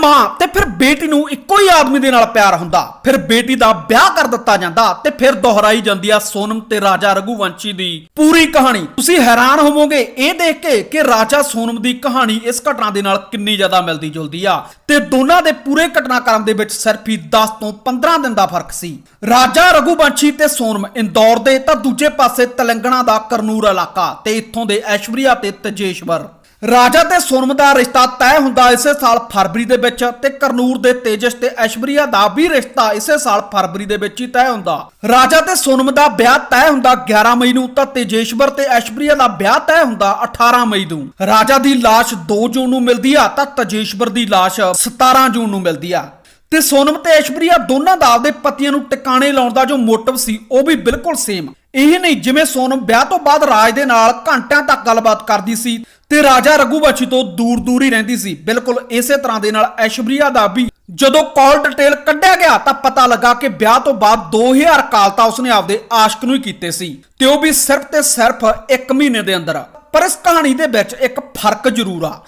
ਮਾਂ ਤੇ ਫਿਰ ਬੇਟੀ ਨੂੰ ਇੱਕੋ ਹੀ ਆਦਮੀ ਦੇ ਨਾਲ ਪਿਆਰ ਹੁੰਦਾ। ਫਿਰ ਬੇਟੀ ਦਾ ਵਿਆਹ ਕਰ ਦਿੱਤਾ ਜਾਂਦਾ ਤੇ ਫਿਰ ਦੁਹਰਾਈ ਜਾਂਦੀ ਆ ਸੋਨਮ ਤੇ ਰਾਜਾ ਰਘੂਵੰਸ਼ੀ ਦੀ ਪੂਰੀ ਕਹਾਣੀ। ਤੁਸੀਂ ਹੈਰਾਨ ਹੋਵੋਗੇ ਇਹ ਦੇਖ ਕੇ ਕਿ ਰਾਜਾ ਸੋਨਮ ਦੀ ਕਹਾਣੀ ਇਸ ਘਟਨਾ ਦੇ ਨਾਲ ਕਿੰਨੀ ਜ਼ਿਆਦਾ ਮਿਲਦੀ ਜੁਲਦੀ ਆ। ਤੇ ਦੋਨਾਂ ਦੇ ਪੂਰੇ ਘਟਨਾਕ੍ਰਮ ਦੇ ਵਿੱਚ ਸਿਰਫ ਹੀ 10 ਤੋਂ 15 ਦਿਨ ਦਾ ਫ਼ਰਕ ਸੀ। ਰਾਜਾ ਰਘੂਵੰਸ਼ੀ ਤੇ ਸੋਨਮ ਇੰਦੌਰ ਦੇ ਤਾਂ ਦੂਜੇ ਪਾਸੇ ਤੇਲੰਗਾਨਾ ਦਾ ਕਰਨੂਰ ਇਲਾਕਾ ਤੇ ਇੱਥੋਂ ਦੇ ਐਸ਼ਵਰੀਆ ਤੇ ਤਜੇਸ਼ਵਰ। ਰਾਜਾ ਤੇ ਸੋਨਮ ਦਾ ਰਿਸ਼ਤਾ ਤੈਅ ਹੁੰਦਾ ਇਸੇ ਸਾਲ ਫਰਵਰੀ ਦੇ ਵਿੱਚ ਤੇ ਕਰਨੂਰ ਦੇ ਤੇਜਸ ਤੇ ਐਸ਼ਵਰੀਆ ਦਾ ਵੀ ਰਿਸ਼ਤਾ ਇਸੇ ਸਾਲ ਫਰਵਰੀ ਦੇ ਵਿੱਚ ਹੀ ਤੈਅ ਹੁੰਦਾ। ਰਾਜਾ ਤੇ ਸੋਨਮ ਦਾ ਵਿਆਹ ਤੈਅ ਹੁੰਦਾ 11 ਮਈ ਨੂੰ ਤਾਂ ਤੇਜੇਸ਼ਵਰ ਤੇ ਐਸ਼ਵਰੀਆ ਦਾ ਵਿਆਹ ਤੈਅ ਹੁੰਦਾ 18 ਮਈ ਨੂੰ। ਰਾਜਾ ਦੀ ਲਾਸ਼ 2 ਜੂਨ ਨੂੰ ਮਿਲਦੀ ਆ ਤਾਂ ਤੇਜੇਸ਼ਵਰ ਦੀ ਲਾਸ਼ 17 ਜੂਨ ਨੂੰ ਮਿਲਦੀ ਆ। ਤੇ ਸੋਨਮ ਤੇ ਐਸ਼ਵਰੀਆ ਦੋਨਾਂ ਦਾ ਆਪਦੇ ਪਤੀਆਂ ਨੂੰ ਟਿਕਾਣੇ ਲਾਉਣ ਦਾ ਜੋ ਮੋਟਿਵ ਸੀ, ਉਹ ਵੀ ਬਿਲਕੁਲ ਸੇਮ ਇਹ ਨਹੀਂ, ਜਿਵੇਂ ਸੋਨਮ ਵਿਆਹ ਤੋਂ ਬਾਅਦ ਰਾਜ ਦੇ ਨਾਲ ਘੰਟਿਆਂ ਤੱਕ ਗੱਲਬਾਤ ਕਰਦੀ ਸੀ ਤੇ ਰਾਜਾ ਰਘੂਵੰਸ਼ੀ ਤੋਂ ਦੂਰ ਦੂਰ ਹੀ ਰਹਿੰਦੀ ਸੀ। ਬਿਲਕੁਲ ਇਸੇ ਤਰ੍ਹਾਂ ਦੇ ਨਾਲ ਐਸ਼ਵਰੀਆ ਦਾ ਵੀ ਜਦੋਂ ਕਾਲ ਡਿਟੇਲ ਕੱਢਿਆ ਗਿਆ ਤਾਂ ਪਤਾ ਲੱਗਾ ਕਿ ਵਿਆਹ ਤੋਂ ਬਾਅਦ 2000 ਕਾਲ ਤਾਂ ਉਸਨੇ ਆਪਦੇ ਆਸ਼ਕ ਨੂੰ ਹੀ ਕੀਤੇ ਸੀ ਤੇ ਉਹ ਵੀ ਸਿਰਫ ਤੇ ਸਿਰਫ 1 ਮਹੀਨੇ ਦੇ ਅੰਦਰ ਪਰ ਇਸ ਕਹਾਣੀ ਦੇ ਵਿੱਚ ਇੱਕ ਫ਼ਰਕ ਜ਼ਰੂਰ ਆ।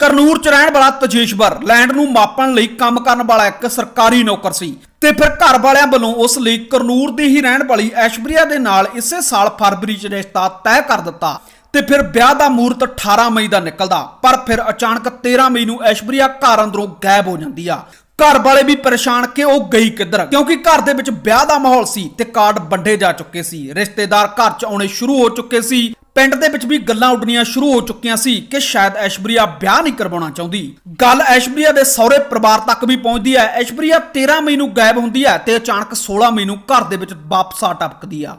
ਕਰਨੂਰ ਚ ਰਹਿਣ ਵਾਲਾ ਤਜੇਸ਼ਵਰ ਲੈਂਡ ਨੂੰ ਮਾਪਣ ਲਈ ਕੰਮ ਕਰਨ ਵਾਲਾ ਇੱਕ ਸਰਕਾਰੀ ਨੌਕਰ ਸੀ ਤੇ ਫਿਰ ਘਰ ਵਾਲਿਆਂ ਵੱਲੋਂ ਉਸ ਲਈ ਕਰਨੂਰ ਦੀ ਹੀ ਰਹਿਣ ਵਾਲੀ ਐਸ਼ਵਰੀਆ ਦੇ ਨਾਲ ਇਸੇ ਸਾਲ ਫਰਵਰੀ ਚ ਰਿਸ਼ਤਾ ਤੈਅ ਕਰ ਦਿੱਤਾ। ਤੇ ਫਿਰ ਵਿਆਹ ਦਾ ਮੂਰਤ 18 ਮਈ ਦਾ ਨਿਕਲਦਾ, ਪਰ ਫਿਰ ਅਚਾਨਕ 13 ਮਈ ਨੂੰ ਐਸ਼ਵਰੀਆ ਘਰ ਅੰਦਰੋਂ ਗਾਇਬ ਹੋ ਜਾਂਦੀ ਆ। ਘਰ ਵਾਲੇ ਵੀ ਪਰੇਸ਼ਾਨ ਕਿ ਉਹ ਗਈ ਕਿੱਧਰ? ਕਿਉਂਕਿ ਘਰ ਦੇ ਵਿੱਚ ਵਿਆਹ ਦਾ ਮਾਹੌਲ ਸੀ ਤੇ ਕਾਰਡ ਵੰਡੇ ਜਾ ਚੁੱਕੇ ਸੀ। ਰਿਸ਼ਤੇਦਾਰ ਘਰ 'ਚ ਆਉਣੇ ਸ਼ੁਰੂ ਹੋ ਚੁੱਕੇ ਸੀ। ਪਿੰਡ ਦੇ ਵਿੱਚ ਵੀ ਗੱਲਾਂ ਉੱਡਣੀਆਂ ਸ਼ੁਰੂ ਹੋ ਚੁੱਕੀਆਂ ਸੀ ਕਿ ਸ਼ਾਇਦ ਐਸ਼ਵਰੀਆ ਵਿਆਹ ਨਹੀਂ ਕਰਵਾਉਣਾ ਚਾਹੁੰਦੀ। ਗੱਲ ਐਸ਼ਵਰੀਆ ਦੇ ਸਹੁਰੇ ਪਰਿਵਾਰ ਤੱਕ ਵੀ ਪਹੁੰਚਦੀ ਹੈ। ਐਸ਼ਵਰੀਆ 13 ਮਈ ਨੂੰ ਗਾਇਬ ਹੁੰਦੀ ਹੈ ਤੇ ਅਚਾਨਕ 16 ਮਈ ਨੂੰ ਘਰ ਦੇ ਵਿੱਚ ਵਾਪਸ ਆ ਟਪਕਦੀ ਆ।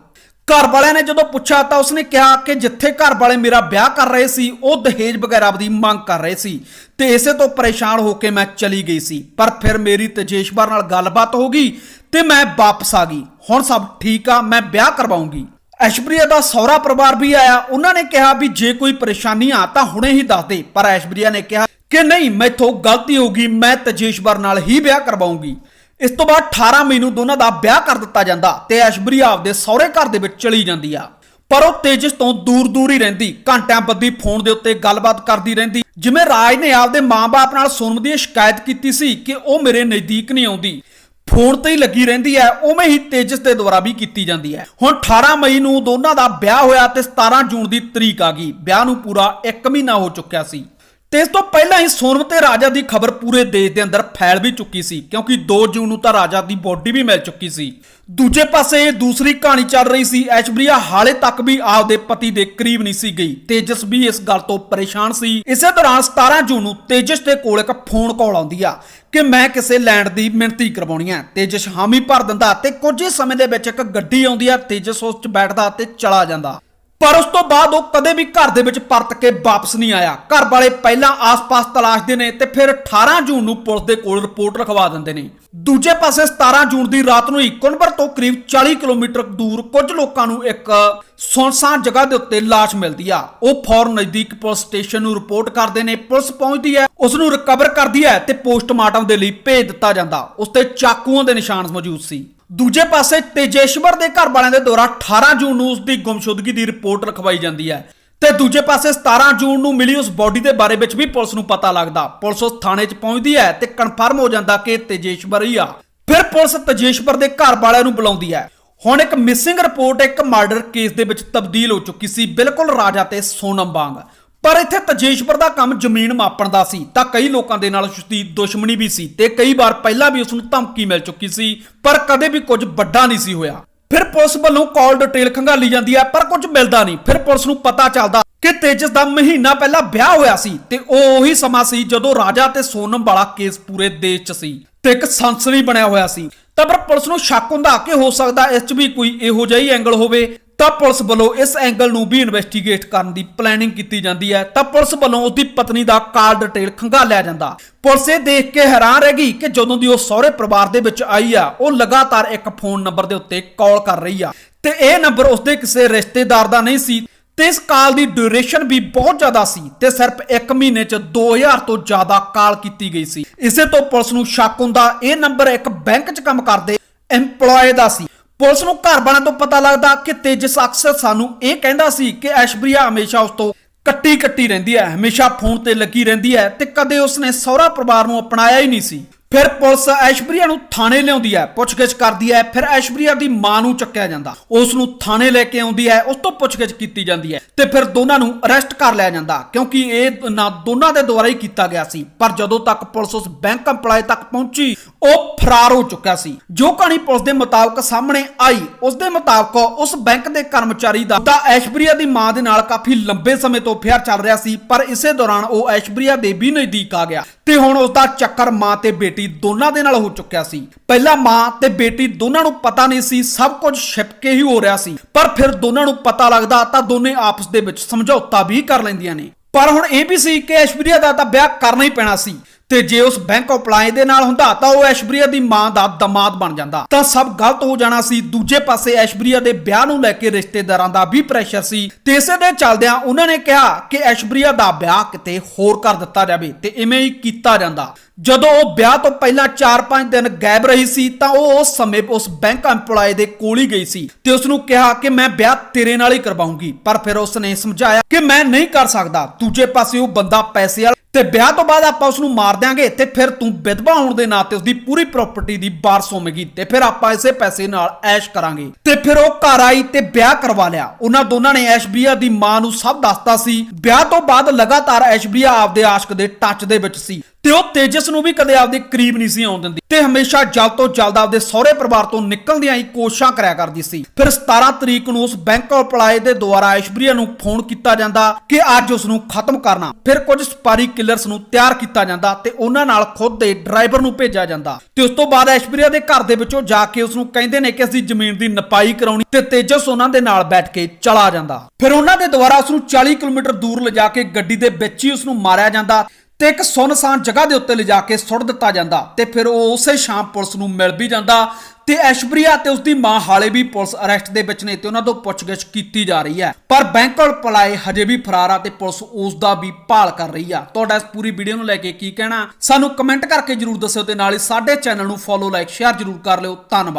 ਘਰ ਵਾਲਿਆਂ ਨੇ ਜਦੋਂ ਪੁੱਛਿਆ ਤਾਂ ਉਸਨੇ ਕਿਹਾ ਕਿ ਜਿੱਥੇ ਘਰ ਵਾਲੇ ਮੇਰਾ ਵਿਆਹ ਕਰ ਰਹੇ ਸੀ, ਉਹ ਦਹੇਜ ਵਗੈਰਾ ਦੀ ਮੰਗ ਕਰ ਰਹੇ ਸੀ ਤੇ ਇਸੇ ਤੋਂ ਪਰੇਸ਼ਾਨ ਹੋ ਕੇ ਮੈਂ ਚਲੀ ਗਈ ਸੀ। ਪਰ ਫਿਰ ਮੇਰੀ ਤਜੇਸ਼ਵਰ ਨਾਲ ਗੱਲਬਾਤ ਹੋ ਗਈ ਤੇ ਮੈਂ ਵਾਪਸ ਆ ਗਈ। ਹੁਣ ਸਭ ਠੀਕ ਆ, ਮੈਂ ਵਿਆਹ ਕਰਵਾਉਂਗੀ। ਐਸ਼ਵਰੀਆ ਦਾ ਸਹੁਰਾ ਪਰਿਵਾਰ ਵੀ ਆਇਆ। ਉਹਨਾਂ ਨੇ ਕਿਹਾ ਵੀ ਜੇ ਕੋਈ ਪਰੇਸ਼ਾਨੀ ਆ ਤਾਂ ਹੁਣੇ ਹੀ ਦੱਸ ਦੇ। ਪਰ ਐਸ਼ਵਰੀਆ ਨੇ ਕਿਹਾ ਕਿ ਨਹੀਂ, ਮੈਥੋਂ ਗਲਤੀ ਹੋ ਗਈ, ਮੈਂ ਤਜੇਸ਼ਵਰ ਨਾਲ ਹੀ ਵਿਆਹ ਕਰਵਾਉਂਗੀ। ਇਸ ਤੋਂ ਬਾਅਦ 18 ਮਈ ਨੂੰ ਦੋਨਾਂ ਦਾ ਵਿਆਹ ਕਰ ਦਿੱਤਾ ਜਾਂਦਾ ਤੇ ਐਸ਼ਵਰੀਆ ਆਪਦੇ ਸਹੁਰੇ ਘਰ ਦੇ ਵਿੱਚ ਚਲੀ ਜਾਂਦੀ ਆ। ਪਰ ਉਹ ਤੇਜਸ ਤੋਂ ਦੂਰ ਦੂਰ ਹੀ ਰਹਿੰਦੀ, ਘੰਟਿਆਂ ਬੱਧੀ ਫੋਨ ਦੇ ਉੱਤੇ ਗੱਲਬਾਤ ਕਰਦੀ ਰਹਿੰਦੀ। ਜਿਵੇਂ ਰਾਜ ਨੇ ਆਪਦੇ ਮਾਂ-ਬਾਪ ਨਾਲ ਸੋਨਮ ਦੀ ਸ਼ਿਕਾਇਤ ਕੀਤੀ ਸੀ ਕਿ ਉਹ ਮੇਰੇ ਨਜ਼ਦੀਕ ਨਹੀਂ ਆਉਂਦੀ। ਫੋਨ ਤੇ ਹੀ ਲੱਗੀ ਰਹਿੰਦੀ ਹੈ, ਉਵੇਂ ਹੀ ਤੇਜਸ ਦੇ ਦੁਆਰਾ ਵੀ ਕੀਤੀ ਜਾਂਦੀ ਹੈ। ਹੁਣ 18 ਮਈ ਨੂੰ ਦੋਨਾਂ ਦਾ ਵਿਆਹ ਹੋਇਆ ਤੇ 17 ਜੂਨ ਦੀ ਤਰੀਕ ਆ ਗਈ। ਵਿਆਹ ਨੂੰ ਪੂਰਾ 1 ਮਹੀਨਾ ਹੋ ਚੁੱਕਿਆ ਸੀ। ਤੇ ਇਸ ਤੋਂ ਪਹਿਲਾਂ ਹੀ ਸੋਨਮ ਤੇ ਰਾਜਾ ਦੀ ਖਬਰ ਪੂਰੇ ਦੇਸ਼ ਦੇ ਅੰਦਰ ਫੈਲ ਵੀ ਚੁੱਕੀ ਸੀ, ਕਿਉਂਕਿ 2 ਜੂਨ ਨੂੰ ਤਾਂ ਰਾਜਾ ਦੀ ਬੋਡੀ ਵੀ ਮਿਲ ਚੁੱਕੀ ਸੀ। ਦੂਜੇ ਪਾਸੇ ਇਹ ਦੂਸਰੀ ਕਹਾਣੀ ਚੱਲ ਰਹੀ ਸੀ, ਐਸ਼ਵਰੀਆ ਹਾਲੇ ਤੱਕ ਵੀ ਆਪਦੇ ਪਤੀ ਦੇ ਕਰੀਬ ਨਹੀਂ ਸੀ ਗਈ। ਤੇਜਸ ਵੀ ਇਸ ਗੱਲ ਤੋਂ ਪਰੇਸ਼ਾਨ ਸੀ। ਇਸੇ ਦੌਰਾਨ 17 ਜੂਨ ਨੂੰ ਤੇਜਸ ਦੇ ਕੋਲ ਇੱਕ ਫੋਨ ਕਾਲ ਆਉਂਦੀ ਆ ਕਿ ਮੈਂ ਕਿਸੇ ਲੈਂਡ ਦੀ ਮਿਹਨਤੀ ਕਰਵਾਉਣੀ ਹੈ ਤੇਜਸ ਹਾਮੀ ਭਰ ਦਿੰਦਾ ਤੇ ਕੁਝ ਹੀ ਸਮੇਂ ਦੇ ਵਿੱਚ ਇੱਕ ਗੱਡੀ ਆਉਂਦੀ ਆ, ਤੇਜਸ ਉਸ 'ਚ ਬੈਠਦਾ ਤੇ ਚਲਾ ਜਾਂਦਾ। ਪਰ ਉਸ ਤੋਂ ਬਾਅਦ ਉਹ ਕਦੇ ਵੀ ਘਰ ਦੇ ਵਿੱਚ ਪਰਤ ਕੇ ਵਾਪਸ ਨਹੀਂ ਆਇਆ। ਘਰ ਵਾਲੇ ਪਹਿਲਾਂ ਆਸ-ਪਾਸ ਤਲਾਸ਼ਦੇ ਨੇ ਤੇ ਫਿਰ 18 ਜੂਨ ਨੂੰ ਪੁਲਿਸ ਦੇ ਕੋਲ ਰਿਪੋਰਟ ਰਖਵਾ ਦਿੰਦੇ ਨੇ। ਦੂਜੇ ਪਾਸੇ 17 ਜੂਨ ਦੀ ਰਾਤ ਨੂੰ ਹੀ ਕੁਨਵਰ ਤੋਂ ਕਰੀਬ 40 ਕਿਲੋਮੀਟਰ ਦੂਰ ਕੁਝ ਲੋਕਾਂ ਨੂੰ ਇੱਕ ਸੁਨਸਾਨ ਜਗ੍ਹਾ ਦੇ ਉੱਤੇ ਲਾਸ਼ ਮਿਲਦੀ ਆ। ਉਹ ਫੌਰਨ ਨਜ਼ਦੀਕ ਪੁਲਿਸ ਸਟੇਸ਼ਨ ਨੂੰ ਰਿਪੋਰਟ ਕਰਦੇ ਨੇ। ਪੁਲਿਸ ਪਹੁੰਚਦੀ ਹੈ, ਉਸ ਨੂੰ ਰਿਕਵਰ ਕਰਦੀ ਹੈ ਤੇ ਪੋਸਟਮਾਰਟਮ ਦੇ ਲਈ ਭੇਜ ਦਿੱਤਾ ਜਾਂਦਾ। ਉਸ ਤੇ ਚਾਕੂਆਂ ਦੇ ਨਿਸ਼ਾਨ ਮੌਜੂਦ ਸੀ। ਦੂਜੇ ਪਾਸੇ ਤੇਜੇਸ਼ਵਰ ਦੇ ਘਰ ਵਾਲਿਆਂ ਦੇ ਦੁਆਰਾ 18 ਜੂਨ ਨੂੰ ਉਸ ਦੀ ਗੁੰਮਸ਼ੁਦਗੀ ਦੀ ਰਿਪੋਰਟ ਰਖਵਾਈ ਜਾਂਦੀ ਹੈ ਤੇ ਦੂਜੇ ਪਾਸੇ 17 ਜੂਨ ਨੂੰ ਮਿਲੀ ਉਸ ਬਾਡੀ ਦੇ ਬਾਰੇ ਵਿੱਚ ਵੀ ਪੁਲਿਸ ਨੂੰ ਪਤਾ ਲੱਗਦਾ। ਪੁਲਿਸ ਉਸ ਥਾਣੇ 'ਚ ਪਹੁੰਚਦੀ ਹੈ ਤੇ ਕਨਫਰਮ ਹੋ ਜਾਂਦਾ ਕਿ ਤੇਜੇਸ਼ਵਰ ਹੀ ਆ। ਫਿਰ ਪੁਲਿਸ ਤੇਜੇਸ਼ਵਰ ਦੇ ਘਰ ਵਾਲਿਆਂ ਨੂੰ ਬੁਲਾਉਂਦੀ ਹੈ। ਹੁਣ ਇੱਕ ਮਿਸਿੰਗ ਰਿਪੋਰਟ, ਇੱਕ ਮਰਡਰ ਕੇਸ ਦੇ ਵਿੱਚ ਤਬਦੀਲ ਹੋ ਚੁੱਕੀ ਸੀ। ਬਿਲਕੁਲ ਰਾਜਾ ਤੇ ਸੋਨਮ ਵਾਂਗ। ਪਰ ਇੱਥੇ ਤਜੇਸ਼ਵਰ ਦਾ ਕੰਮ ਜ਼ਮੀਨ ਮਾਪਣ ਦਾ ਸੀ। ਤਾਂ ਕਈ ਲੋਕਾਂ ਦੇ ਨਾਲ ਉਸ ਦੁਸ਼ਮਣੀ ਵੀ ਸੀ ਤੇ ਕਈ ਵਾਰ ਪਹਿਲਾਂ ਵੀ ਉਸ ਨੂੰ ਧਮਕੀ ਮਿਲ ਚੁੱਕੀ ਸੀ, ਪਰ ਕਦੇ ਵੀ ਕੁਝ ਵੱਡਾ ਨਹੀਂ ਸੀ ਹੋਇਆ। ਫਿਰ ਪੁਲਿਸ ਵੱਲੋਂ ਕਾਲ ਡਿਟੇਲ ਖੰਗਾਲੀ ਜਾਂਦੀ ਹੈ, ਪਰ ਕੁਝ ਮਿਲਦਾ ਨਹੀਂ। ਫਿਰ ਪੁਲਿਸ ਨੂੰ ਪਤਾ ਚੱਲਦਾ ਕਿ ਤੇਜਸ ਦਾ ਮਹੀਨਾ ਪਹਿਲਾਂ ਵਿਆਹ ਹੋਇਆ ਸੀ ਤੇ ਉਹ ਉਹੀ ਸਮਾਂ ਸੀ ਜਦੋਂ ਰਾਜਾ ਤੇ ਸੋਨਮ ਵਾਲਾ ਕੇਸ ਪੂਰੇ ਦੇਸ਼ 'ਚ ਸੀ ਤੇ ਇੱਕ ਸੰਸਰੀ ਬਣਿਆ ਹੋਇਆ ਸੀ। ਤਾਂ ਪਰ ਪੁਲਿਸ ਨੂੰ ਸ਼ੱਕ ਹੁੰਦਾ ਕਿ ਹੋ ਸਕਦਾ ਇਸ 'ਚ ਵੀ ਕੋਈ ਇਹੋ ਜਿਹਾ ਹੀ ਐਂਗਲ ਹੋਵੇ ਤਾਂ ਪੁਲਿਸ ਵੱਲੋਂ ਇਸ ਐਂਗਲ ਨੂੰ ਵੀ ਇਨਵੈਸਟੀਗੇਟ ਕਰਨ ਦੀ ਪਲੈਨਿੰਗ ਕੀਤੀ ਜਾਂਦੀ ਹੈ। ਤਾਂ ਪੁਲਿਸ ਵੱਲੋਂ ਉਹਦੀ ਪਤਨੀ ਦਾ ਕਾਲ ਡਿਟੇਲ ਖੰਗਾਲਿਆ ਜਾਂਦਾ। ਪੁਲਿਸ ਇਹ ਦੇਖ ਕੇ ਹੈਰਾਨ ਰਹਿ ਗਈ ਕਿ ਜਦੋਂ ਦੀ ਉਹ ਸਹੁਰੇ ਪਰਿਵਾਰ ਦੇ ਵਿੱਚ ਆਈ ਆ, ਉਹ ਲਗਾਤਾਰ ਇੱਕ ਫੋਨ ਨੰਬਰ ਦੇ ਉੱਤੇ ਕਾਲ ਕਰ ਰਹੀ ਆ। ਤੇ ਇਹ ਨੰਬਰ ਉਸਦੇ ਕਿਸੇ ਰਿਸ਼ਤੇਦਾਰ ਦਾ ਨਹੀਂ ਸੀ। ਤੇ ਇਸ ਕਾਲ ਦੀ ਡਿਊਰੇਸ਼ਨ ਵੀ ਬਹੁਤ ਜ਼ਿਆਦਾ ਸੀ ਤੇ ਸਿਰਫ 1 ਮਹੀਨੇ 'ਚ 2000 ਤੋਂ ਜ਼ਿਆਦਾ ਕਾਲ ਕੀਤੀ ਗਈ ਸੀ। ਇਸੇ ਤੋਂ ਪੁਲਿਸ ਨੂੰ ਸ਼ੱਕ ਹੁੰਦਾ, ਇਹ ਨੰਬਰ ਇੱਕ ਬੈਂਕ 'ਚ ਕੰਮ ਕਰਦੇ EMPLOYE ਦਾ ਸੀ। ਪੁਲਿਸ ਨੂੰ ਘਰ ਵਾਲਿਆਂ ਤੋਂ ਪਤਾ ਲੱਗਦਾ ਕਿ ਤੇਜਸ ਅਕਸਰ ਸਾਨੂੰ ਇਹ ਕਹਿੰਦਾ ਸੀ ਕਿ ਐਸ਼ਬਰੀਆ ਹਮੇਸ਼ਾ ਉਸ ਤੋਂ ਕੱਟੀ ਕੱਟੀ ਰਹਿੰਦੀ ਹੈ, ਹਮੇਸ਼ਾ ਫੋਨ ਤੇ ਲੱਗੀ ਰਹਿੰਦੀ ਹੈ ਤੇ ਕਦੇ ਉਸਨੇ ਸਹੁਰਾ ਪਰਿਵਾਰ ਨੂੰ ਅਪਣਾਇਆ ਹੀ ਨਹੀਂ ਸੀ। ਫਿਰ ਪੁਲਿਸ ਐਸ਼ਪ੍ਰਿਆ ਨੂੰ ਥਾਣੇ ਲਿਆਉਂਦੀ ਹੈ, ਪੁੱਛਗਿੱਛ ਕਰਦੀ ਹੈ, ਫਿਰ ਐਸ਼ਪ੍ਰਿਆ ਦੀ ਮਾਂ ਨੂੰ ਚੱਕਿਆ ਜਾਂਦਾ। ਉਸ ਨੂੰ ਥਾਣੇ ਲੈ ਕੇ ਆਉਂਦੀ ਹੈ, ਉਸ ਤੋਂ ਪੁੱਛਗਿੱਛ ਕੀਤੀ ਜਾਂਦੀ ਹੈ ਤੇ ਫਿਰ ਦੋਨਾਂ ਨੂੰ ਅਰੈਸਟ ਕਰ ਲਿਆ ਜਾਂਦਾ, ਕਿਉਂਕਿ ਇਹ ਨਾ ਦੋਨਾਂ ਦੇ ਦੁਆਰਾ ਹੀ ਕੀਤਾ ਗਿਆ ਸੀ। ਪਰ ਜਦੋਂ ਤੱਕ ਪੁਲਿਸ ਉਸ ਬੈਂਕ EMPLOYE ਤੱਕ ਪਹੁੰਚੀ, ਉਹ ਫਰਾਰ ਹੋ ਚੁੱਕਿਆ ਸੀ। ਜੋ ਕਹਾਣੀ ਪੁਲਿਸ ਦੇ ਮੁਤਾਬਕ ਸਾਹਮਣੇ ਆਈ, ਉਸ ਦੇ ਮੁਤਾਬਕ ਉਸ ਬੈਂਕ ਦੇ ਕਰਮਚਾਰੀ ਦਾ ਤਾਂ ਐਸ਼ਪ੍ਰਿਆ ਦੀ ਮਾਂ ਦੇ ਨਾਲ ਕਾਫੀ ਲੰਬੇ ਸਮੇਂ ਤੋਂ ਫੇਰ ਚੱਲ ਰਿਹਾ ਸੀ, ਪਰ ਇਸੇ ਦੌਰਾਨ ਉਹ ਐਸ਼ਪ੍ਰਿਆ ਦੇ ਵੀ ਨਜ਼ਦੀਕ ਆ ਗਿਆ ਤੇ ਹੁਣ ਉਸ ਦਾ ਚੱਕਰ ਮਾਂ ਤੇ ਬੇਟੇ ਦੋਨਾਂ ਦੇ ਨਾਲ ਹੋ ਚੁੱਕਿਆ ਸੀ। ਪਹਿਲਾਂ ਮਾਂ ਤੇ ਬੇਟੀ ਦੋਨਾਂ ਨੂੰ ਪਤਾ ਨਹੀਂ ਸੀ, ਸਭ ਕੁਝ ਛਿਪ ਕੇ ਹੀ ਹੋ ਰਿਹਾ ਸੀ। ਪਰ ਫਿਰ ਦੋਨਾਂ ਨੂੰ ਪਤਾ ਲੱਗਦਾ ਤਾਂ ਦੋਨੇ ਆਪਸ ਦੇ ਵਿੱਚ ਸਮਝੌਤਾ ਵੀ ਕਰ ਲੈਂਦੀਆਂ ਨੇ। ਪਰ ਹੁਣ ਇਹ ਵੀ ਸੀ ਕਿ ਐਸ਼ਵਰੀਆ ਦਾ ਤਾਂ ਵਿਆਹ ਕਰਨਾ ਹੀ ਪੈਣਾ ਸੀ। ਤੇ ਜੇ ਉਸ ਬੈਂਕ ਅਪਲਾਈ ਦੇ ਨਾਲ ਹੁੰਦਾ ਤਾਂ ਉਹ ਐਸ਼ਵਰੀਆ ਦੀ ਮਾਂ ਦਾ ਦਮਾਦ ਬਣ ਜਾਂਦਾ। ਤਾਂ ਸਭ ਗਲਤ ਹੋ ਜਾਣਾ ਸੀ। ਦੂਜੇ ਪਾਸੇ ਐਸ਼ਵਰੀਆ ਦੇ ਵਿਆਹ ਨੂੰ ਲੈ ਕੇ ਰਿਸ਼ਤੇਦਾਰਾਂ ਦਾ ਵੀ ਪ੍ਰੈਸ਼ਰ ਸੀ। ਤੇ ਇਸੇ ਦੇ ਚੱਲਦਿਆਂ ਉਹਨਾਂ ਨੇ ਕਿਹਾ ਕਿ ਐਸ਼ਵਰੀਆ ਦਾ ਵਿਆਹ ਕਿਤੇ ਹੋਰ ਕਰ ਦਿੱਤਾ ਜਾਵੇ ਤੇ ਇਵੇਂ ਹੀ ਕੀਤਾ ਜਾਂਦਾ। ਜਦੋਂ ਉਹ ਵਿਆਹ ਤੋਂ ਪਹਿਲਾਂ 4-5 ਦਿਨ ਗਾਇਬ ਰਹੀ ਸੀ ਤਾਂ ਉਹ ਉਸ ਸਮੇਂ ਉਸ ਬੈਂਕ EMPLOYE ਦੇ ਕੋਲ ਹੀ ਗਈ ਸੀ ਤੇ ਉਸ ਨੂੰ ਕਿਹਾ ਕਿ ਮੈਂ ਵਿਆਹ ਤੇਰੇ ਨਾਲ ਹੀ ਕਰਵਾਉਂਗੀ। ਪਰ ਫਿਰ ਉਸ ਨੇ ਸਮਝਾਇਆ ਕਿ ਮੈਂ ਨਹੀਂ ਕਰ ਸਕਦਾ। ਦੂਜੇ ਪਾਸੇ ਉਹ ਬੰਦਾ ਪੈਸੇ ਵਾਲਾ ਤੇ ਵਿਆਹ ਤੋਂ ਬਾਅਦ ਆਪਾਂ ਉਸ ਨੂੰ ਮਾਰ ਦਿਆਂਗੇ ਤੇ ਫਿਰ ਤੂੰ ਵਿਧਵਾ ਹੋਣ ਦੇ ਨਾਤੇ ਉਸ ਦੀ ਪੂਰੀ ਪ੍ਰਾਪਰਟੀ ਦੀ ਵਾਰਸ ਹੋਵੇਂਗੀ ਤੇ ਫਿਰ ਆਪਾਂ ਇਸੇ ਪੈਸੇ ਨਾਲ ਐਸ਼ ਕਰਾਂਗੇ। ਤੇ ਫਿਰ ਉਹ ਘਰ ਆਈ ਤੇ ਵਿਆਹ ਕਰਵਾ ਲਿਆ। ਉਹਨਾਂ ਦੋਨਾਂ ਨੇ ਐਸ਼ਬੀਆ ਦੀ ਮਾਂ ਨੂੰ ਸਭ ਦੱਸਤਾ ਸੀ। ਵਿਆਹ ਤੋਂ ਬਾਅਦ ਲਗਾਤਾਰ ਐਸ਼ਬੀਆ ਆਪਦੇ ਆਸ਼ਕ ਦੇ ਟੱਚ ਦੇ ਵਿੱਚ ਸੀ। ਤੇ ਉਹ ਤੇਜਸ ਨੂੰ ਵੀ ਕਦੇ ਆਪਦੇ ਕਰੀਬ ਨਹੀਂ ਸੀ ਆਉਣ ਦਿੰਦੀ। ਤੇ ਹਮੇਸ਼ਾ ਜਲਦ ਤੋਂ ਜਲਦ ਆਪਦੇ ਸਹੁਰੇ ਪਰਿਵਾਰ ਤੋਂ ਨਿਕਲਣ ਦੀਆਂ ਹੀ ਕੋਸ਼ਿਸ਼ਾਂ ਕਰਿਆ ਕਰਦੀ ਸੀ। ਫਿਰ 17 ਤਰੀਕ ਨੂੰ ਉਸ ਬੈਂਕ ਅਪਲਾਈ ਦੇ ਦੁਆਰਾ ਐਸ਼ਬਰੀਆ ਨੂੰ ਫੋਨ ਕੀਤਾ ਜਾਂਦਾ ਕਿ ਅੱਜ ਉਸ ਨੂੰ ਖਤਮ ਕਰਨਾ। ਫਿਰ ਕੁਝ ਸਪਾਰੀ ਕਿਲਰਸ ਨੂੰ ਤਿਆਰ ਕੀਤਾ ਜਾਂਦਾ ਤੇ ਉਹਨਾਂ ਨਾਲ ਖੁਦ ਦੇ ਡਰਾਈਵਰ ਨੂੰ ਭੇਜਿਆ ਜਾਂਦਾ। ਤੇ ਉਸ ਤੋਂ ਬਾਅਦ ਐਸ਼ਬਰੀਆ ਦੇ ਘਰ ਦੇ ਵਿੱਚੋਂ ਜਾ ਕੇ ਉਸ ਨੂੰ ਕਹਿੰਦੇ ਨੇ ਕਿ ਅਸੀਂ ਜ਼ਮੀਨ ਦੀ ਨਪਾਈ ਕਰਾਉਣੀ ਤੇ ਤੇਜਸ ਉਹਨਾਂ ਦੇ ਨਾਲ ਬੈਠ ਕੇ ਚਲਾ ਜਾਂਦਾ। ਫਿਰ ਉਹਨਾਂ ਦੇ ਦੁਆਰਾ ਉਸ ਨੂੰ 40 ਕਿਲੋਮੀਟਰ ਦੂਰ ਲਿਜਾ ਕੇ ਗੱਡੀ ਦੇ ਵਿੱਚ ਹੀ ਉਸ ਨੂੰ ਮਾਰਿਆ ਜਾਂਦਾ ਤੇ ਇੱਕ ਸੁਨਸਾਨ ਜਗ੍ਹਾ ਦੇ ਉੱਤੇ ਲਿਜਾ ਕੇ ਸੁੱਟ ਦਿੱਤਾ ਜਾਂਦਾ ਤੇ ਫਿਰ ਉਹ ਉਸੇ ਸ਼ਾਮ ਪੁਲਿਸ ਨੂੰ ਮਿਲ ਵੀ ਜਾਂਦਾ ਤੇ ਐਸ਼ਬਰੀਆ ਤੇ ਉਸਦੀ ਮਾਂ ਹਾਲੇ ਵੀ ਪੁਲਿਸ ਅਰੈਸਟ ਦੇ ਵਿੱਚ ਨੇ ਤੇ ਉਹਨਾਂ ਤੋਂ ਪੁੱਛਗਿੱਛ ਕੀਤੀ ਜਾ ਰਹੀ ਹੈ। ਪਰ ਬੈਂਕ ਪਲਾਏ ਹਜੇ ਵੀ ਫਰਾਰ ਆ ਤੇ ਪੁਲਿਸ ਉਸ ਦਾ ਵੀ ਭਾਲ ਕਰ ਰਹੀ ਆ। ਤੁਹਾਡਾ ਇਸ ਪੂਰੀ ਵੀਡੀਓ ਨੂੰ ਲੈ ਕੇ ਕੀ ਕਹਿਣਾ? ਸਾਨੂੰ ਕਮੈਂਟ ਕਰਕੇ ਜਰੂਰ ਦੱਸਿਓ ਤੇ ਨਾਲ ਹੀ ਸਾਡੇ ਚੈਨਲ ਨੂੰ ਫੋਲੋ, ਲਾਈਕ, ਸ਼ੇਅਰ ਜਰੂਰ ਕਰ ਲਿਓ। ਧੰਨਵਾਦ।